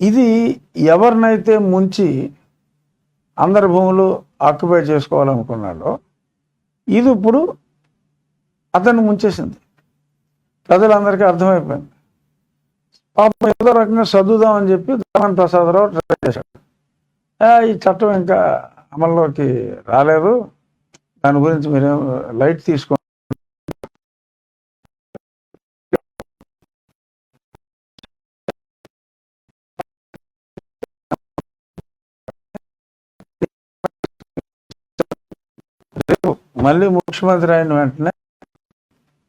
ఇది ఎవరినైతే ముంచి అందరి భూములు ఆక్యుపై చేసుకోవాలనుకున్నాడో ఇది ఇప్పుడు అతన్ని ముంచేసింది. ప్రజలందరికీ అర్థమైపోయింది. పాపం ఏదో రకంగా చదువుదామని చెప్పి దానం ప్రసాదరావు ట్రై చేశాడు. ఈ చట్టం ఇంకా అమల్లోకి రాలేదు. దాని గురించి మీరేం లైట్ తీసుకో మళ్ళీ ముఖ్యమంత్రి అయిన వెంటనే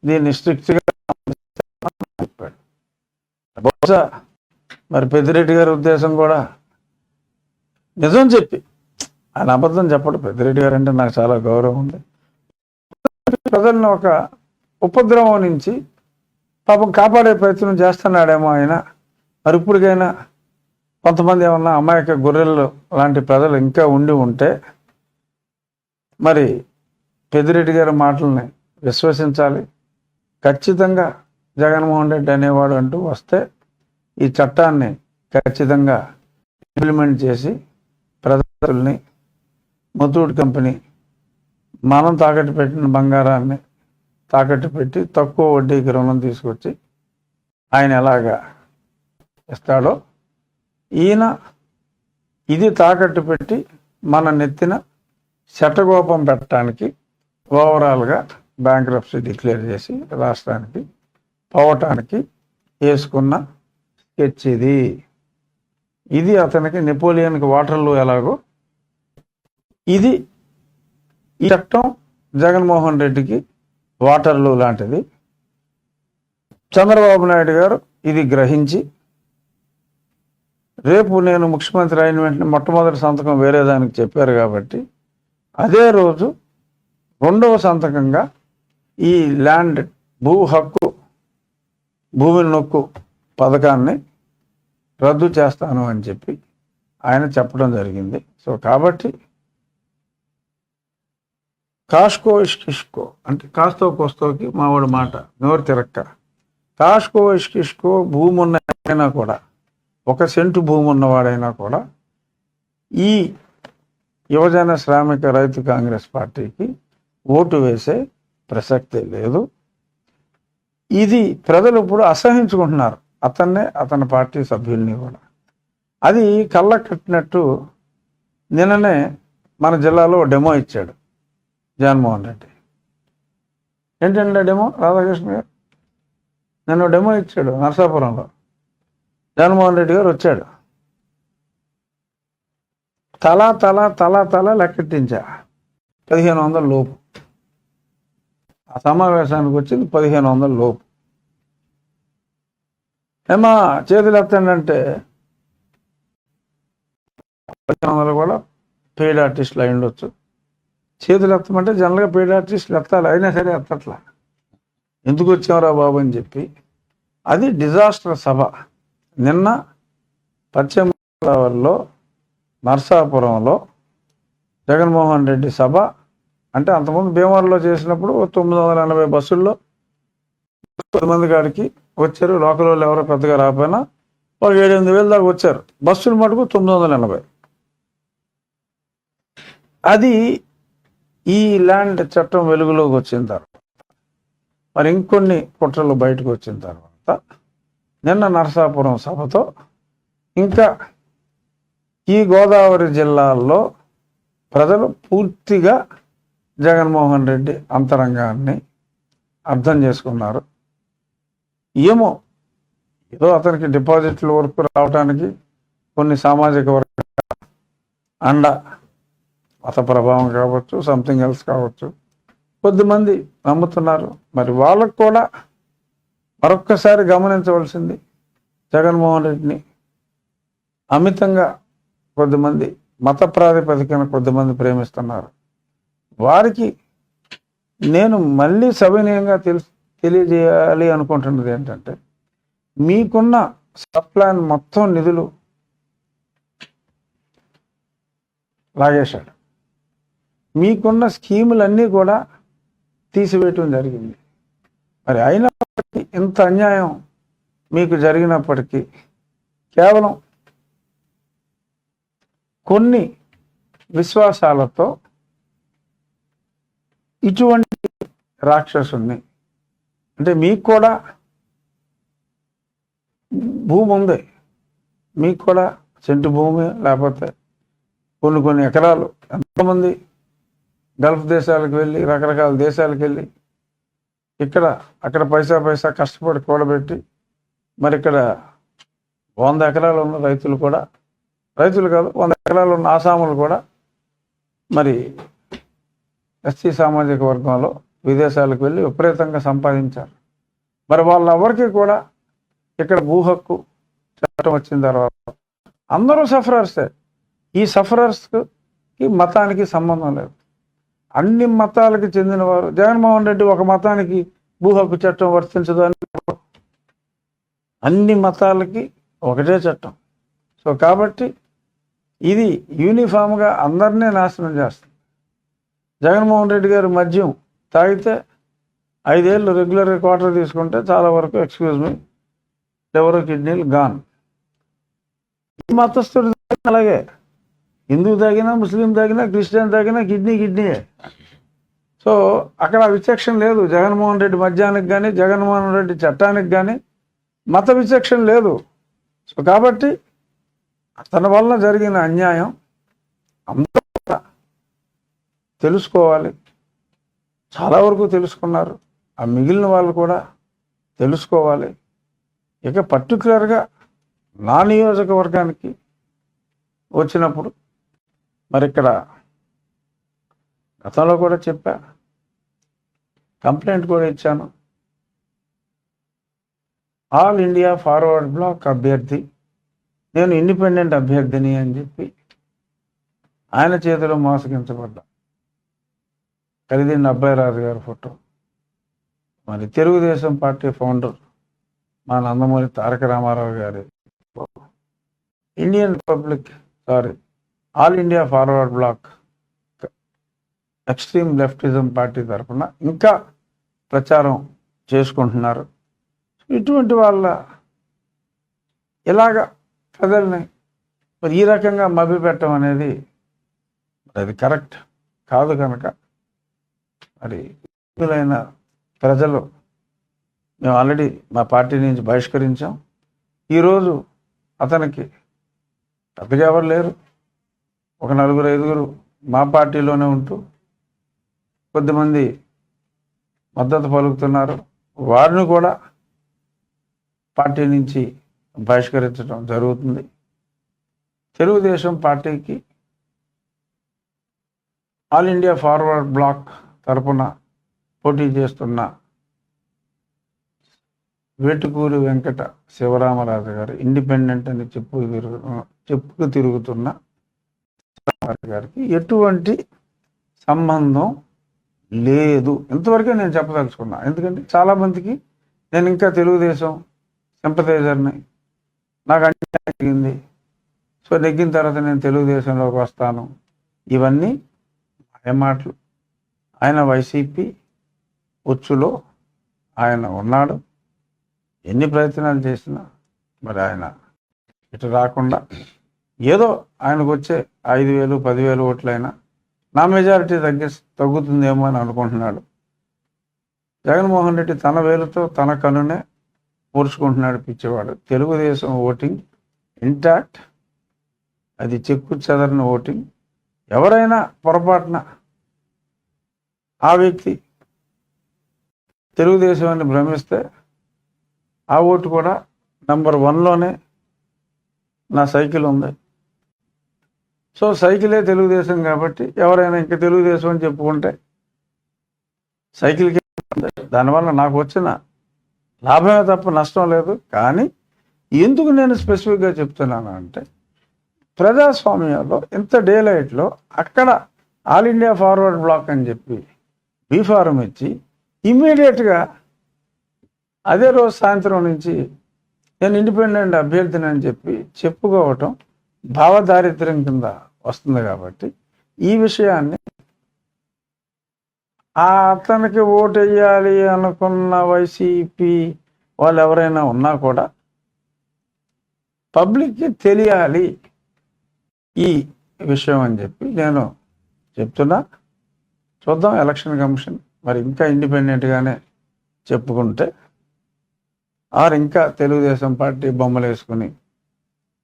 దీన్ని స్ట్రిక్ట్గా చెప్పాడు. బహుశా మరి పెద్దిరెడ్డి గారి ఉద్దేశం కూడా నిజం చెప్పి ఆయన అబద్ధం చెప్పడు. పెద్దిరెడ్డి గారు అంటే నాకు చాలా గౌరవం ఉంది. ప్రజలను ఒక ఉపద్రవం నుంచి పాపం కాపాడే ప్రయత్నం చేస్తున్నాడేమో ఆయన. మరి ఇప్పటికైనా కొంతమంది ఏమన్నా అమాయక గొర్రెలు లాంటి ప్రజలు ఇంకా ఉండి ఉంటే మరి పెద్దిరెడ్డి గారి మాటల్ని విశ్వసించాలి. ఖచ్చితంగా జగన్మోహన్ రెడ్డి అనేవాడు అంటూ వస్తే ఈ చట్టాన్ని ఖచ్చితంగా ఇంప్లిమెంట్ చేసి ప్రజల్ని ముతూట్ కంపెనీ మనం తాకట్టు పెట్టిన బంగారాన్ని తాకట్టు పెట్టి తక్కువ వడ్డీకి రుణం తీసుకొచ్చి ఆయన ఎలాగా ఇస్తాడో ఈయన ఇది తాకట్టు పెట్టి మన నెత్తిన శటగోపం పెట్టడానికి ఓవరాల్గా బ్యాంక్రప్సీ డిక్లేర్ చేసి రాష్ట్రానికి పోవటానికి వేసుకున్న స్కెచ్ ఇది. ఇది అతనికి నెపోలియన్కి వాటర్లు ఎలాగో ఇది ఈ చట్టం జగన్మోహన్ రెడ్డికి వాటర్లు లాంటిది. చంద్రబాబు నాయుడు గారు ఇది గ్రహించి రేపు నేను ముఖ్యమంత్రి అయిన వెంటనే మొట్టమొదటి సంతకం వేరే దానికి చెప్పారు కాబట్టి అదే రోజు రెండవ సంతకంగా ఈ ల్యాండ్ భూ హక్కు భూమి నొక్కు పథకాన్ని రద్దు చేస్తాను అని చెప్పి ఆయన చెప్పడం జరిగింది. సో కాబట్టి కాస్కో ఇష్కిష్కో అంటే కాస్తో కోస్తోకి మావాడి మాట నోరు తిరక్క. కాస్కో ఇష్కిష్కో భూమి ఉన్న కూడా ఒక సెంటు భూమి ఉన్నవాడైనా కూడా ఈ యువజన శ్రామిక రైతు కాంగ్రెస్ పార్టీకి ఓటు వేసే ప్రసక్తే లేదు. ఇది ప్రజలు ఇప్పుడు అసహించుకుంటున్నారు. అతన్నే అతని పార్టీ సభ్యుల్ని కూడా. అది కళ్ళ కట్టినట్టు నిన్ననే మన జిల్లాలో డెమో ఇచ్చాడు జగన్మోహన్ రెడ్డి. ఏంటంటే డెమో? రాధాకృష్ణ గారు? నిన్న డెమో ఇచ్చాడు నరసాపురంలో. జగన్మోహన్ రెడ్డి గారు వచ్చాడు. తల తల తల తల లెక్కెట్టించా. పదిహేను వందల లోపు. సమావేశానికి వచ్చింది పదిహేను వందల లోపు. ఏమా చేతులు ఎత్తండంటే పదిహేను వందలు కూడా పెయిడ్ ఆర్టిస్టులు అయి ఉండొచ్చు చేతులు ఎత్తమంటే జనరల్గా పెయిడ్ ఆర్టిస్టులు ఎత్తాలి అయినా సరే ఎత్తట్లా. ఎందుకు వచ్చావురా బాబు అని చెప్పి. అది డిజాస్టర్ సభ. నిన్న పశ్చిమ గోదావరిలో నర్సాపురంలో జగన్మోహన్ రెడ్డి సభ అంటే అంతకుముందు భీమవరంలో చేసినప్పుడు తొమ్మిది వందల ఎనభై బస్సుల్లో పది మంది కాడికి వచ్చారు. లోకల్ వాళ్ళు ఎవరో పెద్దగా రాకపోయినా ఒక ఏడెనిమిది వేల వేలు దాకా వచ్చారు. బస్సులు మటుకు తొమ్మిది వందల ఎనభై. అది ఈ ల్యాండ్ చట్టం వెలుగులోకి వచ్చిన తర్వాత మరి ఇంకొన్ని కుట్రలు బయటకు వచ్చిన తర్వాత నిన్న నరసాపురం సభతో ఇంకా ఈ గోదావరి జిల్లాల్లో ప్రజలు పూర్తిగా జగన్మోహన్ రెడ్డి అంతరంగాన్ని అర్థం చేసుకున్నారు. ఏమో ఏదో అతనికి డిపాజిట్ల వరకు రావడానికి కొన్ని సామాజిక వర్గ అండ మత ప్రభావం కావచ్చు సంథింగ్ ఎల్స్ కావచ్చు. కొద్దిమంది నమ్ముతున్నారు. మరి వాళ్ళకు కూడా మరొక్కసారి గమనించవలసింది జగన్మోహన్ రెడ్డిని. అమితంగా కొద్దిమంది మత ప్రాతిపదికన కొద్దిమంది ప్రేమిస్తున్నారు. వారికి నేను మళ్ళీ సవినయంగా తెలుసు తెలియజేయాలి అనుకుంటున్నది ఏంటంటే మీకున్న సప్లాన్ మొత్తం నిధులు లాగేశాడు. మీకున్న స్కీములన్నీ కూడా తీసివేయటం జరిగింది. మరి అయినప్పటికీ ఇంత అన్యాయం మీకు జరిగినప్పటికీ కేవలం కొన్ని విశ్వాసాలతో ఇటువంటి రాక్షసుని అంటే మీకు కూడా భూమి ఉంది. మీకు కూడా సెంటు భూమి లేకపోతే కొన్ని కొన్ని ఎకరాలు ఎంతోమంది గల్ఫ్ దేశాలకు వెళ్ళి రకరకాల దేశాలకు వెళ్ళి ఇక్కడ అక్కడ పైసా పైసా కష్టపడి కూడబెట్టి మరి ఇక్కడ వంద ఎకరాలు ఉన్న రైతులు కూడా రైతులు కాదు వంద ఎకరాలు ఉన్న ఆసాములు కూడా మరి ఎస్సీ సామాజిక వర్గంలో విదేశాలకు వెళ్ళి విపరీతంగా సంపాదించారు. మరి వాళ్ళెవరికి కూడా ఇక్కడ భూ హక్కు చట్టం వచ్చిన తర్వాత అందరూ సఫరర్సే ఈ సఫరర్స్కి మతానికి సంబంధం లేదు. అన్ని మతాలకు చెందినవారు. జగన్మోహన్ రెడ్డి ఒక మతానికి భూ హక్కు చట్టం వర్తించదు అని అన్ని మతాలకి ఒకటే చట్టం. సో కాబట్టి ఇది యూనిఫామ్గా అందరినీ నాశనం చేస్తుంది. జగన్మోహన్ రెడ్డి గారు మద్యం తాగితే ఐదేళ్ళు రెగ్యులర్గా క్వార్టర్ తీసుకుంటే చాలా వరకు ఎక్స్క్యూజ్ మీ లివర్ కిడ్నీలు గాన్. ఈ మతస్థుడు అలాగే. హిందూ తాగినా ముస్లిం తాగినా క్రిస్టియన్ తాగినా కిడ్నీ కిడ్నీయే సో అక్కడ విచక్షణ లేదు. జగన్మోహన్ రెడ్డి మద్యానికి కానీ జగన్మోహన్ రెడ్డి చట్టానికి కానీ మత విచక్షణ లేదు. సో కాబట్టి తన వలన జరిగిన అన్యాయం తెలుసుకోవాలి. చాలా వరకు తెలుసుకున్నారు. ఆ మిగిలిన వాళ్ళు కూడా తెలుసుకోవాలి. ఇక పర్టికులర్గా నా నియోజకవర్గానికి వచ్చినప్పుడు మరి ఇక్కడ గతంలో కూడా చెప్పా. కంప్లైంట్ కూడా ఇచ్చాను. ఆల్ ఇండియా ఫార్వర్డ్ బ్లాక్ అభ్యర్థి నేను ఇండిపెండెంట్ అభ్యర్థిని అని చెప్పి ఆయన చేతిలో మోసగించబడ్డా. ఖరీదైన అబ్బాయి రాజు గారి ఫోటో. మరి తెలుగుదేశం పార్టీ ఫౌండర్ మా నందమూరి తారక రామారావు గారి Indian public sorry all India forward block extreme leftism party తరఫున ఇంకా ప్రచారం చేసుకుంటున్నారు. ఇటువంటి వాళ్ళ ఇలాగ ప్రజల్ని మరి ఈ రకంగా మభ్యపెట్టడం అనేది అది కరెక్ట్ కాదు కనుక మరి విధులైన ప్రజలు మేము ఆల్రెడీ మా పార్టీ నుంచి బహిష్కరించాం. ఈరోజు అతనికి పెద్దగా ఎవరు లేరు. ఒక నలుగురు ఐదుగురు మా పార్టీలోనే ఉంటూ కొద్దిమంది మద్దతు పలుకుతున్నారు. వారిని కూడా పార్టీ నుంచి బహిష్కరించడం జరుగుతుంది. తెలుగుదేశం పార్టీకి ఆల్ ఇండియా ఫార్వర్డ్ బ్లాక్ తరపున పోటీ చేస్తున్న వేటుకూరి వెంకట శివరామరాజు గారు ఇండిపెండెంట్ అని చెప్పు చెప్పుకు తిరుగుతున్న గారికి ఎటువంటి సంబంధం లేదు. ఇంతవరకే నేను చెప్పదలుచుకున్నా. ఎందుకంటే చాలామందికి నేను ఇంకా తెలుగుదేశం సింపథైజర్ని నాకు అన్యాయం జరిగింది. సో నెగ్గిన తర్వాత నేను తెలుగుదేశంలోకి వస్తాను. ఇవన్నీ మాయ మాటలు. ఆయన వైసీపీ ఉచ్చులో ఆయన ఉన్నాడు. ఎన్ని ప్రయత్నాలు చేసినా మరి ఆయన ఇటు రాకుండా ఏదో ఆయనకు వచ్చే ఐదు వేలు పదివేలు ఓట్లైనా నా మెజారిటీ తగ్గి తగ్గుతుందేమో అని అనుకుంటున్నాడు. జగన్మోహన్ రెడ్డి తన వేలుతో తన కనునే పూడ్చుకుంటున్నాడు పిచ్చేవాడు. తెలుగుదేశం ఓటింగ్ ఇంటాక్ట్ అది చెక్కు చెదరని ఓటింగ్. ఎవరైనా పొరపాటున ఆ వ్యక్తి తెలుగుదేశం అని భ్రమిస్తే ఆ ఓటు కూడా నంబర్ వన్లోనే నా సైకిల్ ఉంది. సో సైకిలే తెలుగుదేశం కాబట్టి ఎవరైనా ఇంకా తెలుగుదేశం అని చెప్పుకుంటే సైకిల్కి దానివల్ల నాకు వచ్చిన లాభమే తప్ప నష్టం లేదు. కానీ ఎందుకు నేను స్పెసిఫిక్గా చెప్తున్నాను అంటే ప్రజాస్వామ్యంలో ఇంత డేలైట్లో అక్కడ ఆల్ ఇండియా ఫార్వర్డ్ బ్లాక్ అని చెప్పి బీ ఫారం ఇచ్చి ఇమ్మీడియట్గా అదే రోజు సాయంత్రం నుంచి నేను ఇండిపెండెంట్ అభ్యర్థిని అని చెప్పి చెప్పుకోవటం భావదారిద్ర్యం కింద వస్తుంది కాబట్టి ఈ విషయాన్ని ఆ అతనికి ఓటు వేయాలి అనుకున్న వైసీపీ వాళ్ళు ఎవరైనా ఉన్నా కూడా పబ్లిక్కి తెలియాలి ఈ విషయం అని చెప్పి నేను చెప్తున్నా. చూద్దాం ఎలక్షన్ కమిషన్ మరి ఇంకా ఇండిపెండెంట్గానే చెప్పుకుంటే ఆర్ ఇంకా తెలుగుదేశం పార్టీ బొమ్మలు వేసుకుని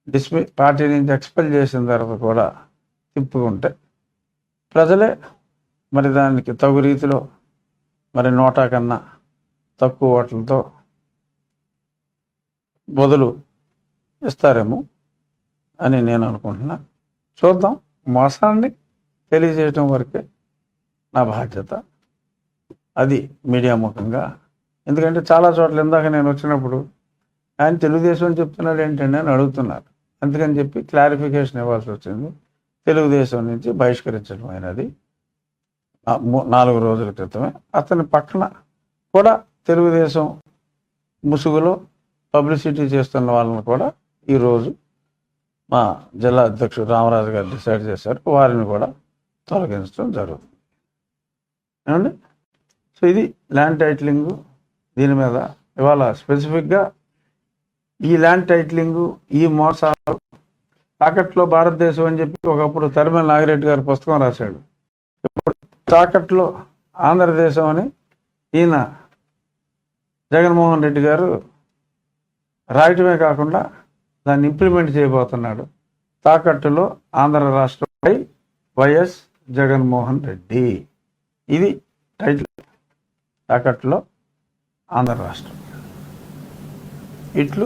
డిస్మి పార్టీ నుంచి ఎక్స్పెల్ చేసిన తర్వాత కూడా తిప్పుకుంటే ప్రజలే మరి దానికి తగు రీతిలో మరి నోటా కన్నా తక్కువ ఓట్లతో బదులు ఇస్తారేమో అని నేను అనుకుంటున్నా చూద్దాం. మోసాన్ని తెలియజేయటం వరకే నా బాధ్యత. అది మీడియా ముఖంగా. ఎందుకంటే చాలా చోట్ల ఇందాక నేను వచ్చినప్పుడు ఆయన తెలుగుదేశం అని చెప్తున్నాడు ఏంటండి అని అడుగుతున్నారు. అందుకని చెప్పి క్లారిఫికేషన్ ఇవ్వాల్సి వచ్చింది. తెలుగుదేశం నుంచి బహిష్కరించడం అయినది. నాలుగు రోజుల క్రితమే. అతని పక్కన కూడా తెలుగుదేశం ముసుగులో పబ్లిసిటీ చేస్తున్న వాళ్ళని కూడా ఈరోజు మా జిల్లా అధ్యక్షుడు రామరాజు గారు డిసైడ్ చేశారు. వారిని కూడా తొలగించడం జరుగుతుంది. ఏమండి? సో ఇది ల్యాండ్ టైటిలింగ్ దీని మీద ఇవాళ స్పెసిఫిక్గా ఈ ల్యాండ్ టైటిలింగ్ ఈ మోసాలు తాకట్లో భారతదేశం అని చెప్పి ఒకప్పుడు తరిమల నాగిరెడ్డి గారు పుస్తకం రాశాడు. ఇప్పుడు తాకట్లో ఆంధ్రదేశం అని ఈయన జగన్మోహన్ రెడ్డి గారు రాయటమే కాకుండా దాన్ని ఇంప్లిమెంట్ చేయబోతున్నాడు. తాకట్టులో ఆంధ్ర రాష్ట్రంపై వైఎస్ జగన్మోహన్ రెడ్డి. ఇది టైటిల్ తాకట్టులో ఆంధ్ర రాష్ట్రం. ఇట్లు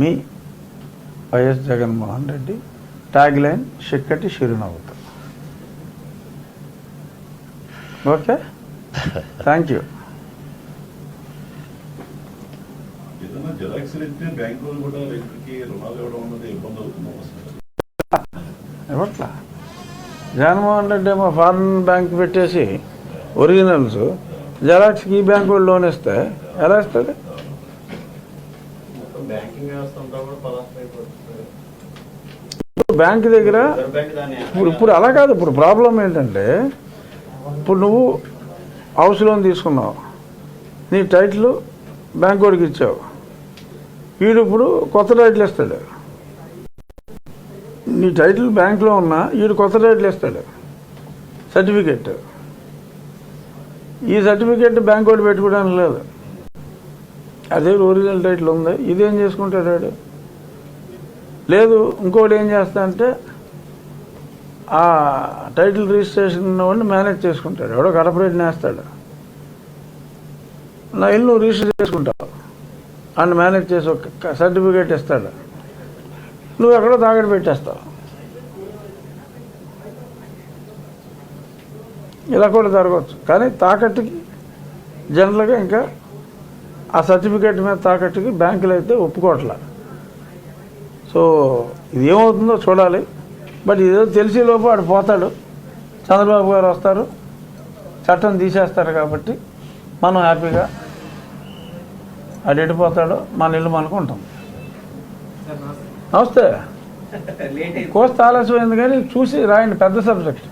మీ YS Jaganmohan Reddy tag line చిక్కటి చిరునవ్వుతో. Okay? Thank you. ఇవ్వట్లా? Jaganmohan Reddy ఏమో ఫారెన్ బ్యాంక్ పెట్టేసి ఒరిజినల్స్ జెరాక్స్కి ఈ బ్యాంక్ వాళ్ళు లోన్ ఇస్తే ఎలా ఇస్తుంది? బ్యాంక్ దగ్గర ఇప్పుడు ఇప్పుడు అలా కాదు ఇప్పుడు ప్రాబ్లం ఏంటంటే ఇప్పుడు నువ్వు హౌస్ లోన్ తీసుకున్నావు నీ టైటిల్ బ్యాంక్ వాడికి ఇచ్చావు వీడు ఇప్పుడు కొత్త టైటిల్ ఇస్తాడు. నీ టైటిల్ బ్యాంక్లో ఉన్నా వీడు కొత్త టైటిల్ ఇస్తాడు సర్టిఫికెట్. ఈ సర్టిఫికెట్ బ్యాంక్ వాడు పెట్టుకోవడానికి లేదు. అదే ఒరిజినల్ టైటిల్ ఉంది. ఇదేం చేసుకుంటాడు వాడు? లేదు ఇంకోటి ఏం చేస్తా అంటే ఆ టైటిల్ రిజిస్ట్రేషన్ ఉన్నవాడిని మేనేజ్ చేసుకుంటాడు. ఎవడో కార్పొరేట్ నేస్తాడు నా ఇల్లు నువ్వు రిజిస్టర్ చేసుకుంటావు. అండ్ మేనేజ్ చేసి ఒక సర్టిఫికేట్ ఇస్తాడు. నువ్వు ఎక్కడో తాగడి పెట్టేస్తావు. ఇలా కూడా జరగవచ్చు. కానీ తాకట్టుకి జనరల్గా ఇంకా ఆ సర్టిఫికేట్ మీద తాకట్టుకి బ్యాంకులు అయితే ఒప్పుకోవట్లా. సో ఇది ఏమవుతుందో చూడాలి. బట్ ఇదేదో తెలిసే లోపు ఆడు పోతాడు. చంద్రబాబు గారు వస్తారు. చట్టం తీసేస్తారు కాబట్టి మనం హ్యాపీగా ఆడు ఎడిపోతాడో మన ఇల్లు మనకు ఉంటాం నమస్తే. కోస్త ఆలస్యమైంది కానీ చూసి రాయండి. పెద్ద సబ్జెక్ట్.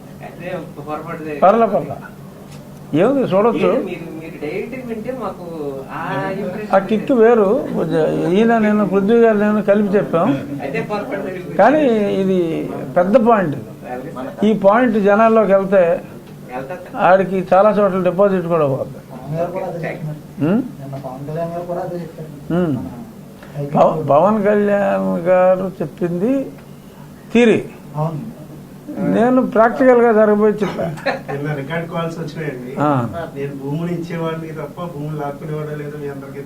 పర్ల పర్ల. ఏముంది చూడొచ్చు. ఆ కిక్ వేరు. ఈయన నేను పృథ్వీ గారు నేను కలిపి చెప్పాం. కానీ ఇది పెద్ద పాయింట్. ఈ పాయింట్ జనాల్లోకి వెళ్తే. ఆడికి చాలా చోట్ల డిపాజిట్ కూడా పోతుంది పవన్ కళ్యాణ్ గారు చెప్పింది తీరి. అవును. నేను ప్రాక్టికల్గా జరగబోయి చెప్పా రికార్డ్ కాల్స్ వచ్చినాయండి. నేను భూములు ఇచ్చేవాడిని తప్ప భూములు లాక్కునేవాడే లేదు మీ అందరికీ